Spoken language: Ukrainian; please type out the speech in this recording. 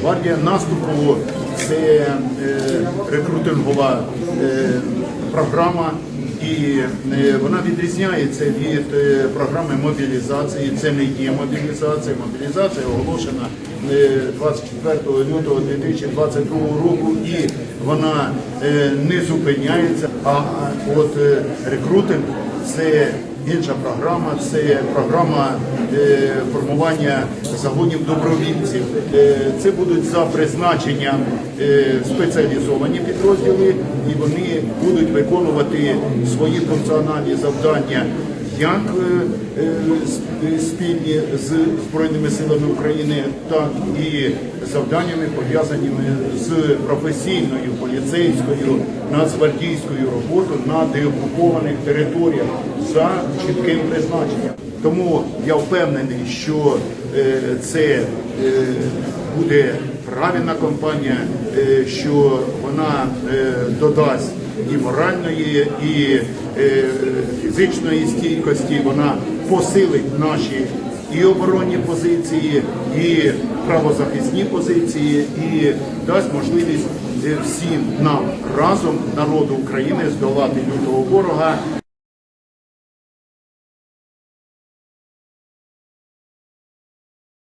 гвардія наступу це е, рекрутингова е, програма. І е, вона відрізняється від програми мобілізації. Це не є мобілізація. Мобілізація оголошена е, 24 лютого 2022 року, і вона не зупиняється. А от рекрутинг це інша програма, це програма е, формування загонів добровільців. Е, Це будуть за призначенням е, спеціалізовані підрозділи, і вони будуть виконувати свої функціональні завдання як е, е, сп- спільні з Збройними силами України, так і завданнями пов'язаними з професійною поліцейською нацгвардійською роботою на деокупованих територіях за чітким призначенням. Тому я впевнений, що е, це буде правильна компанія, що вона додасть і моральної, і е, фізичної стійкості, вона посилить наші і оборонні позиції, і правозахисні позиції, і дасть можливість е, всім нам разом, народу України, здолати лютого ворога.